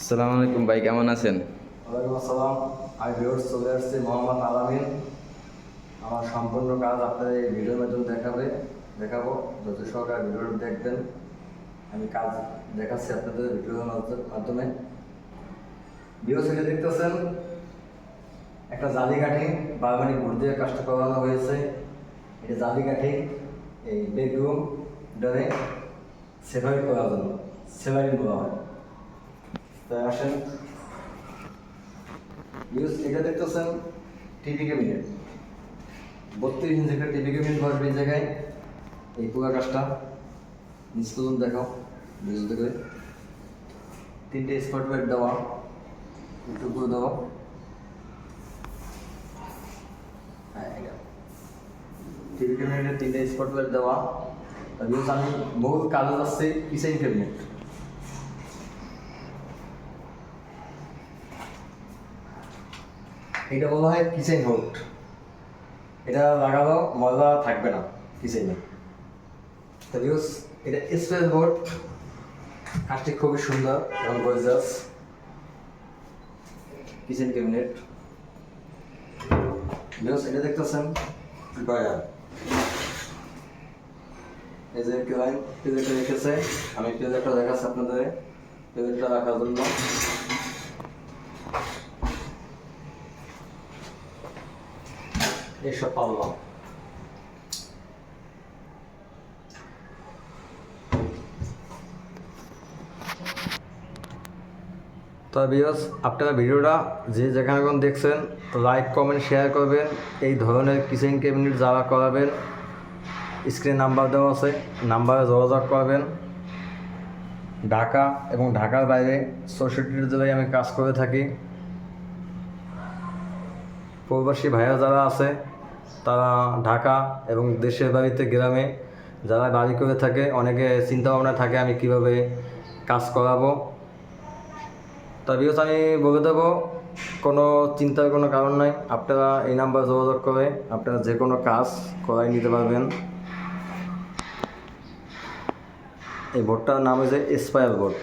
আসসালামু আলাইকুম ভাই, কেমন আছেন? ওয়ালাইকুম আসসালাম। আমি ভিউর্স চলে আসছি মোহাম্মদ আলামিন। আমার সম্পূর্ণ কাজ আপনাদের এই ভিডিওর মাধ্যমে দেখাবে, দেখাবো। যত সহকারে ভিডিওটা দেখবেন। আমি কাজ দেখাচ্ছি আপনাদের ভিডিওর মাধ্যম- ভিডিও থেকে দেখতেছেন, একটা জালি কাঠি বারবানি ঘুর দিয়ে কাজটা করানো হয়েছে। এটা জালি কাঠি এই বেডরুম ডরে সেভারি করার জন্য, সেভারি বলা হয়। তাই আসেন। ইউজ এটা দেখতেছেন টিভি ক্যাবিনেট বত্রিশ ইঞ্চি একটা টিভি ক্যাবিনেট বসবে এই জায়গায়। এই পুরো কাজটা নিষ্কলন দেখাও। বুঝতে করে তিনটে স্পট বেড দেওয়া। একটু করে দেওয়া। টিভি ক্যাবিনেটের তিনটে স্পট বেড দেওয়া। তারপর আমি বহুত কাজ আছে কিচেন ক্যাবিনেট এটা বলা হয় কিচেন হোল্ড এটা লাগালো মজা থাকবে না কিচেনে এটা স্পেস বোর্ড। কাজটি খুবই সুন্দর এবং গর্জাস কিচেন ক্যাবিনেট ভিউস এটা দেখতেছেন? ডয়ার এই যে ক্লাইন প্লেটটা রেখেছে, আমি প্লেটটা দেখাচ্ছি আপনাদের। প্লেটটা রাখার জন্য। এসব পারলাম বিয়স আপনারা ভিডিওটা যে যেখানে এখন দেখছেন লাইক কমেন্ট শেয়ার করবেন। এই ধরনের কিচেন ক্যাবিনেট যারা করাবেন স্ক্রিন নাম্বার দেওয়া আছে নাম্বারে যোগাযোগ করবেন। ঢাকা এবং ঢাকার বাইরে চৌষট্টি জেলায় আমি কাজ করে থাকি। প্রবাসী ভাইয়া যারা আছে, তারা ঢাকা এবং দেশের বাড়িতে গ্রামে যারা বাড়ি করে থাকে, অনেকে চিন্তা ভাবনা থাকে আমি কীভাবে কাজ করাবো। তা বিকজ আমি বলে দেবো, কোনো চিন্তার কোনো কারণ নাই। আপনারা এই নাম্বার যোগাযোগ করে আপনারা যে কোনো কাজ করাই নিতে পারবেন। এই বোর্ডটার নাম হচ্ছে এসপায়ার বোর্ড